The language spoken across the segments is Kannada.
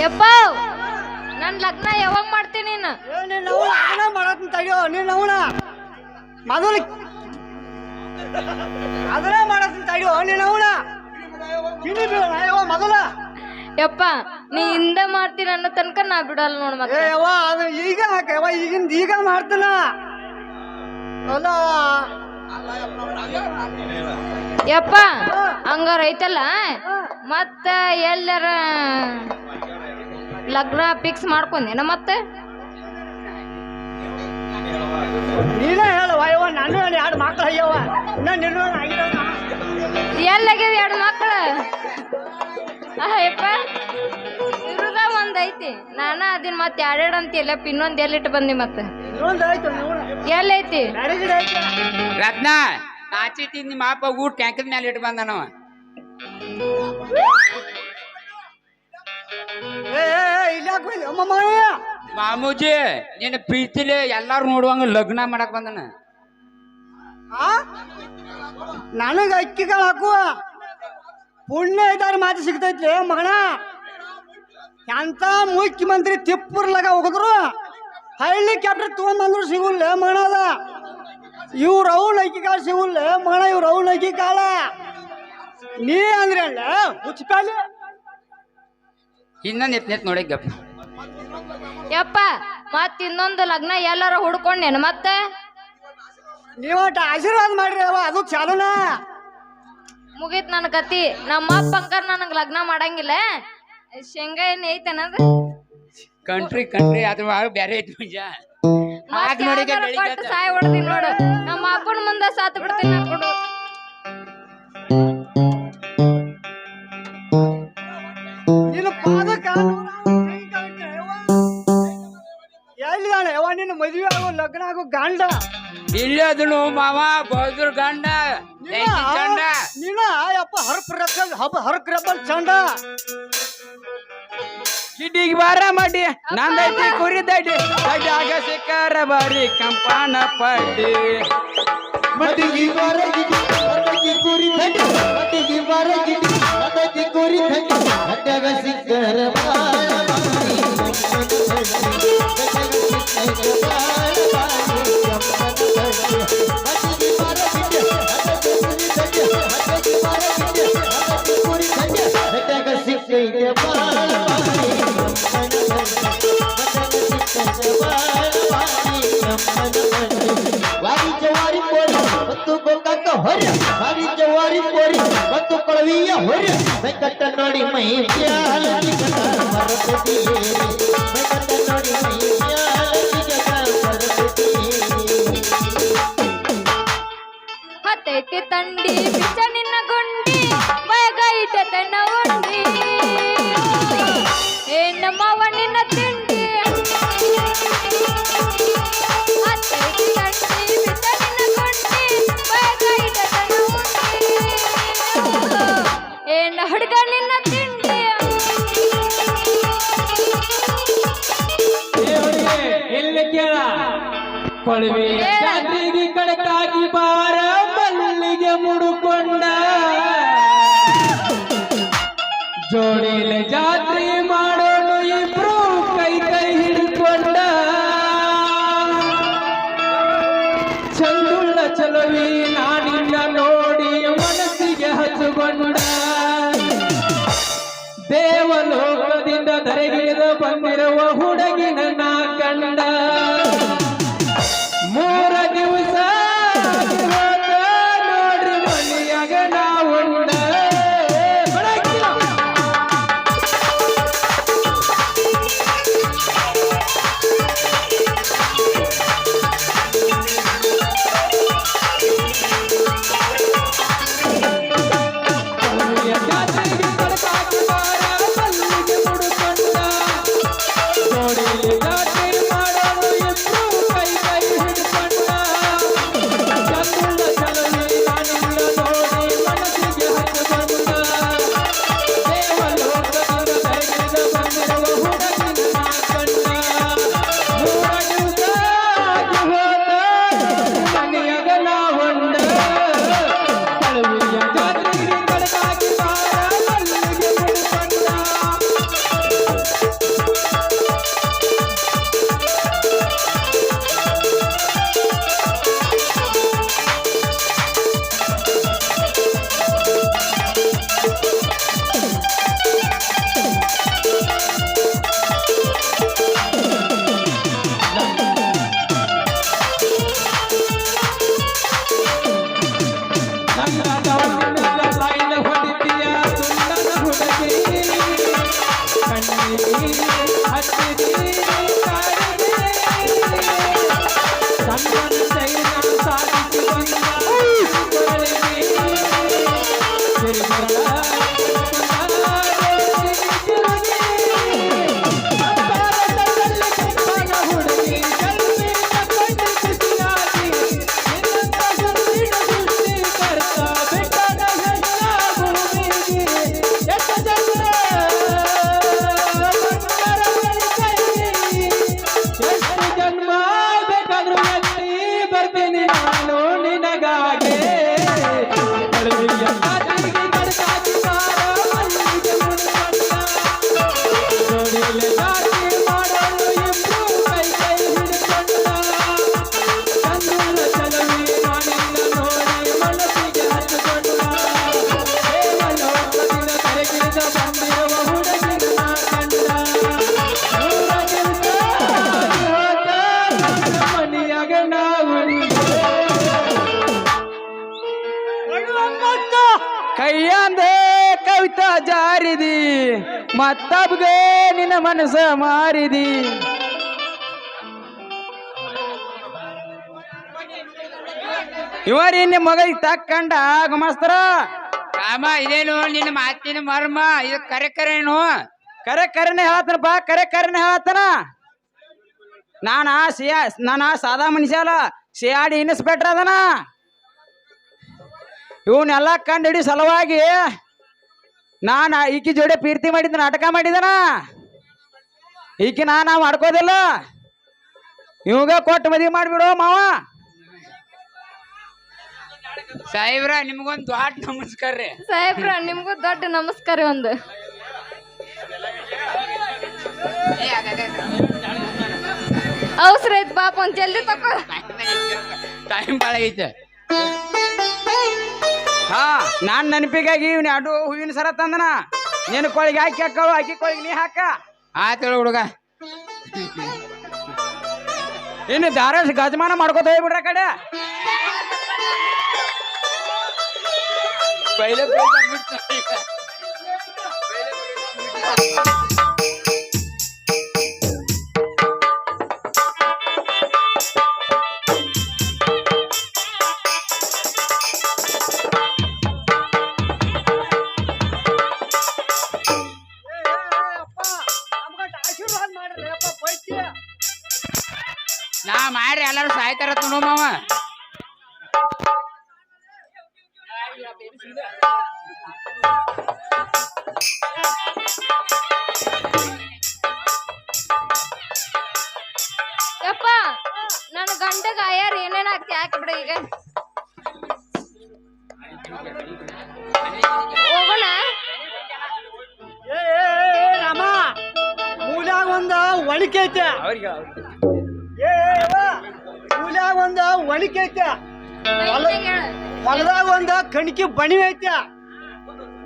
ಯಪ್ಪ ನನ್ನ ಲಗ್ನ ಯಾವಾಗ ಮಾಡ್ತೀನಿ ನೀನು? ನೀನ್ ಮಾಡತ್ನ ತಡಿಯೋ ನೀನ್ ಅವಳ ಮೊದಲು ಅದನ್ನ ಮಾಡತ್ನ ತಡಿಯೋ ನೀನ್ ಬೀಳ ಯವ್ವ ಮೊದಲ? ಯಪ್ಪ ನೀ ಹಿಂದ ಮಾಡ್ತೀನಿ ಅನ್ನೋ ತನಕ ನಾ ಬಿಡಲ್ಲ ನೋಡ್ ಮತ್ತೆ ಯವ್ವ ಅದು ಈಗ ಹಾಕ ಯವ್ವ ಈಗಿಂದ ಈಗ ಮಾಡ್ತಾನ? ಅಲ್ಲ ಯಪ್ಪ ಹಂಗಾರ ಐತಲ್ಲ? ಮತ್ತೆ ಎಲ್ಲರ ಲಗ್ನ ಫಿಕ್ಸ್ ಮಾಡ್ಕೊಂಡೇನ ಮತ್ತೆ? ನೀನೇ ಹೇಳವ ಯವ್ವ ನಾನು ಎರಡು ಮಕ್ಳು ಅಯ್ಯವ ಎಲ್ಲಾಗ್ಯಾವ ಎರಡು ಮಕ್ಕಳು ಅಯ್ಯಪ್ಪ ಇರುದ ಒಂದೈತಿ ಐತಿ. ನಾನ ಅದಿನ್ ಮತ್ತೆ ಎರಡೆರಡು ಅಂತಿಲ್ಲ ಇನ್ನೊಂದ್ ಎಲ್ಲಿಟ್ಟು ಬಂದಿ ಮತ್ತೆ? ಇನ್ನೊಂದು ಆಯ್ತು ನೀವು ಎಲ್ಲೈತಿ? ಮ್ಯಾರೇಜ್ ಆಯ್ತು. ರತ್ನ ಆಚೆ ತಿಂದು ಮಾಪ ಅಪ್ಪ ಊಟ ಟ್ಯಾಂಕದ ಮೇಲೆ ಇಟ್ಟು ಬಂದನವ. ಏ ಏ, ಮಾಮೂಜಿ ನಿನ್ನ ಪ್ರೀತಿಲಿ ಎಲ್ಲಾರು ನೋಡುವಂಗ ಲಗ್ನ ಮಾಡಕ್ ಬಂದನ. ಆ? ನನಗೆ ಅಕ್ಕಿಗಳು ಹಾಕುವ ಪುಣ್ಯ ಇದಾರ ಮಾತು ಸಿಗ್ತೈತಿ ಮಗಣ ಎಂತ ಮುಖ್ಯಮಂತ್ರಿ ತಿಪ್ಪುರ್ಲಾಗ ಹೋಗಿದ್ರು ಹಳ್ಳಿ ಕ್ಯಾಪ್ಟರ್ ತಗೊಂಡ್ರು ಸಿಗುಲ್ಲ ಮಗಣ ಇವ್ರ ಅವ್ನ ಅಕ್ಕಿಕಾಳ ಸಿಗುಲ್ಲ ಮಗಣ ಇವ್ರು ಅಕ್ಕಿ ಅಕ್ಕಿಕಾಳ ನೀ ಅಂದ್ರೆ ಅಲ್ಲ ಹುಚ್ಚಪಾಲಿ ಇನ್ನೊಂದ್ ಎತ್ನೆತ್ ನೋಡಿ ಗಪ್ಪ ಯಪ್ಪ ಮತ್ ಇನ್ನೊಂದು ಲಗ್ನ ಎಲ್ಲಾರ ಹುಡ್ಕೊಂಡೇನು ಮತ್ತೆ? ನೀವಟ ಆಶೀರ್ವಾದ ಮಾಡ್ರಿ ಅವ ಅದು ಚಾಲುನಾ. ಮುಗೀತ್ ನನ್ನ ಕತಿ ನಮ್ಮ ಅಪ್ಪ ಅಂಕರ್ ನನಗ್ ಲಗ್ನ ಮಾಡಂಗಿಲ್ಲ. ಶೇಂಗಾ ಎಣ್ಣೆ ಐತನದ ಕಂಟ್ರಿ ಕಂಟ್ರಿ ಅದ್ರ ಬ್ಯಾರೆ ಐತಿ ಮುಂಜ. ಹಾಕ್ ನೋಡಿ. ಸಾಯ್ ಹೊಡ್ತೀನಿ ನೋಡು. ನಮ್ಮ ಅಪ್ಪನ ಮುಂದೆ ಸಾತ್ ಬಿಡ್ತೀನಿ ನಾನು ಕೊಡು ನಿನ್ನ ಪಾದಕ ಎಲ್ಲಿದಾನೆ ಯವ್ವ. ನಿನ್ನ ಮದುವೆ ಆಗೋ ಲಗ್ನ ಆಗೋ ಗಂಡ. ಇಲ್ಲೇ ಅದನು ಮಾವ ಬಹದ್ದೂರ್ ಗಂಡ ಲೈಟಿ ಚಂಡ. ನೀನ ಯಪ್ಪ ಹರ್ಪ್ ರಬ್ಬಲ್ ಹಬ ಹರ್ಕ್ ರಬ್ಬಲ್ ಚಂಡ. ಕಿಡ್ಡಿಗೆ ಬಾರ ಮಾಡಿ ನಂದೈತಿ ಕುರಿ ಸಿಕ್ಕಾರ ಬಾರಿ ಕಂಪಾನ ಹಟ್ಟಾಗ ಸಿಕ್ಕರ ಬಾಳ ಬಾರಿ ಗಂಡನ ಮ್ಯಾಲ ಜಿಗಟ ಬರತತಿಯೇರಿ. ಹತ್ತೈತಿ ತಂಡಿ ಬಿಚ್ಚ ಕೊಳವೆ ಜಾತ್ರೆಗೆ ಕಡಕಾಗಿ ಬಾರ ಮಲ್ಲಿಗೆ ಮುಡುಕೊಂಡ. ಜೋಡಿಲೆ ಜಾತ್ರೆ ಮಾಡೋಣ ಇಬ್ರು ಕೈ ಕೈ ಹಿಡ್ಕೊಂಡ. ಚಂದುಳ್ಳ ಚಲವಿ ನಾನಿನ್ನ ನೋಡಿ ಮನಸ್ಸಿಗೆ ಹಚ್ಚುಕೊಂಡ ದೇವಲೋಕದಿಂದ ಧರೆಗಿಳಿದು ಮತ್ತಬ್ಗೆ ನಿನ್ನ ಮನಸ್ಸ ಮಾರಿದಿ. ಇವರಿ ನಿಮ್ಮ ಮಗ ತಕ್ಕಂಡ ಗುಮಾಸ್ತರ ರಾಮ ಇದೇನು ನಿನ್ನ ಮಾತಿನ ಮರ್ಮ. ಇದು ಕರೆ ಕರೆನು. ಕರೆ ಕರೆನೆ ಬಾ ಕರೆ ಕರೆನೆ ಹೇಳತ್ತನ. ನಾನ ಸಿಯಾ ನಾನ ಸಾದಾ ಮನುಷ್ಯ ಅಲ್ಲ. ಸಿಯಾಡಿ ಇನ್ಸ್ಪೆಕ್ಟರ್ ಅದನ. ಇವನ್ನೆಲ್ಲ ಕಂಡು ಹಿಡಿ ಸಲುವಾಗಿ ನಾನು ಈಕಿ ಜೋಡಿ ಪೀರ್ತಿ ಮಾಡಿದ್ದ ನಾಟಕ ಮಾಡಿದನ? ಈಕಿ ನಾ ನಾ ಮಾಡ್ಕೋದಿಲ್ಲ. ಇವಾಗ ಕೊಟ್ಟು ಮದುವೆ ಮಾಡಿಬಿಡು ಮಾವ. ಸಾಹೇಬ್ರ ನಿಮ್ಗೊಂದು ದೊಡ್ಡ ನಮಸ್ಕಾರ ರೀ. ಸಾಹೇಬ್ರ ನಿಮ್ಗೂ ದೊಡ್ಡ ನಮಸ್ಕಾರ ಒಂದು. ಅವಸರ ಐತ್ ಪಾಪ ಒಂದ್ ಜಲ್ದಿ ತಕೋ. ಟೈಮ್ ಭಾಳ ಐತೆ ಹಾ ನಾನ್ ನೆನಪಿಗಾಗಿ ಇವ್ನ ಅಡು ಹೂವಿನ ಸರ ತಂದನ. ನಿನ್ನ ಕೋಳಿಗೆ ಹಾಕಿ ಹಾಕವು ಅಕ್ಕಿ ಕೋಳಿಗೆ ನೀ ಹಾಕ. ಆತೇಳು ಹುಡುಗ. ಇನ್ನು ದಾರ ಗಜಮಾನ ಮಾಡ್ಕೋತ ಹೋಗ್ಬಿಡ್ರ ಕಡೆ. ಪೈಲೆ ಯಪ್ಪ ನನ್ನ ಗಂಡಗ ಆಯಾರ ಏನೇನ್ ಹಾಕ್ತಿ ಹಾಕ್ಬಿಡ ಈಗ ಹೋಗೋಣ ಏ ಏ, ಏ, ರಾಮ ಮೂಲ್ಯಾಗ ಒಂದ ಒಣಕೆ ಐತೆ ಏ ಏ, ಯವ್ವ, ಮೂಲ್ಯಾಗ ಒಂದ ಒಣಕೆ ಐತೆ ನೈಟ್ನಾಗ್ ಹೇಳ. ಹೊಲದಾಗ ಒಂದ ಕಣಕಿ ಬಣಿ ಐತ್ಯ.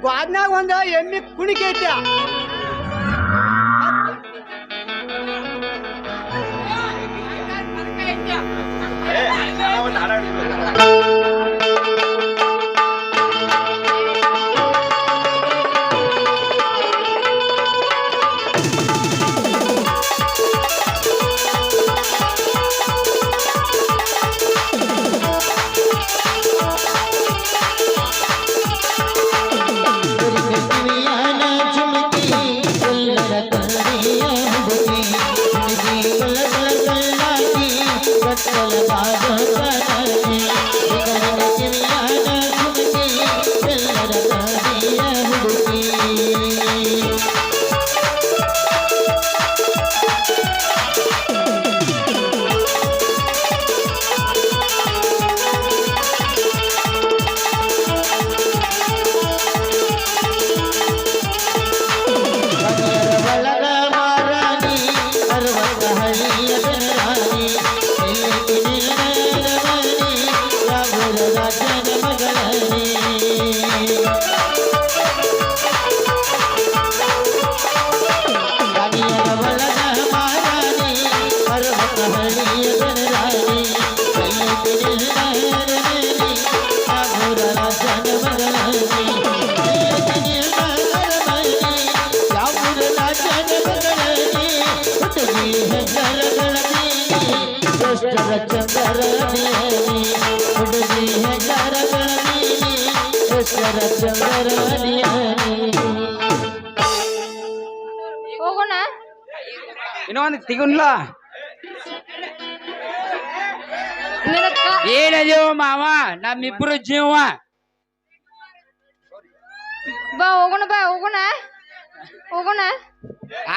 ಗ್ವಾದ್ನಾಗ ಒಂದ ಎಮ್ಮಿ ಕುಣಿಕೆ ಐತ್ಯ. ಕಿವಿಯಾನ ಚಂದರನಿ ಹುಡುಗಿ ಹೆಗರಗಳನಿ ದುಷ್ಟರ ಚಂದರನಿ ಹೋಗೋಣ ಇನ್ನೊಂದು ತಿಗುನ್ಲ. ಏನದೇವ ಮಾವ ನಮ್ಮಿಬ್ರು ಜೀವ. ಬಾ ಹೋಗೋಣ ಬಾ ಹೋಗೋಣ. ಹೋಗೋಣ.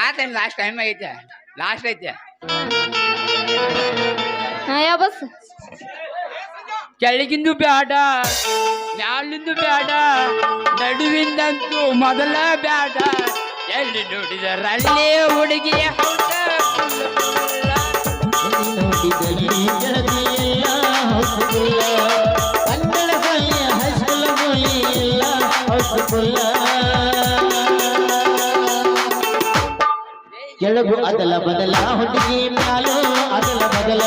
ಆತೇನ್ ಲಾಸ್ಟ್ ಟೈಮ್ ಐತೆ ಲಾಸ್ಟ್ ಐತೆ. ಹಾ ಯಾ ಬಸ್. ಕೆಳಗಿಂದು ಬ್ಯಾಡ ಮ್ಯಾಲಿಂದು ಬ್ಯಾಡ ನಡುವಿಂದಂತೂ ಮೊದಲ ಬ್ಯಾಡ. ಎಲ್ಲಿ ನೋಡಿದರಲ್ಲಿ ಹುಡುಗಿಯ ಹೌದ? ಕನ್ನಡ ಇಲ್ಲ ಕೆಳಗು ಅದಲ ಬದಲ ಹುಡುಗಿ ಮ್ಯಾಲು ಅದಲ ಬದಲ.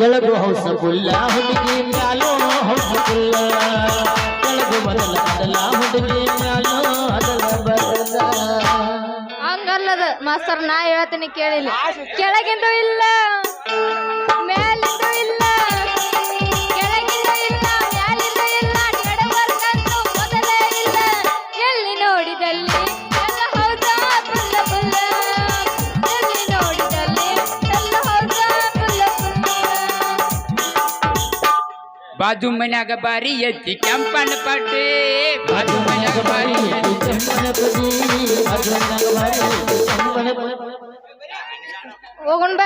ಕೆಳಗು ಹೌಸ ಪುಲ್ಲ ಹುಡುಗಿ ಮ್ಯಾಲೋ ಹೌಸ ಪುಲ್ಲ ಕೆಳಗು ಬದಲ ಬದಲ ಹುಡುಗಿ ಮ್ಯಾಲೋ ಅದಲ ಬದಲ ಹಂಗಲ್ಲದ ಮಾಸ್ತರ್ ನಾ ಹೇಳ್ತೀನಿ ಕೇಳಿಲ್ಲ. ಕೆಳಗಿಂದ ಇಲ್ಲ. ಮೇಲಿಂದ ಬಾಜು ಮನ್ಯಾಗ ಬಾರಿ ಎತ್ತಿ ಕೆಂಪನ ಪಟ್ಟಿ ಬಾಜು ಮನ್ಯಾಗ ಬಾರಿ ಹೋಗೋಣ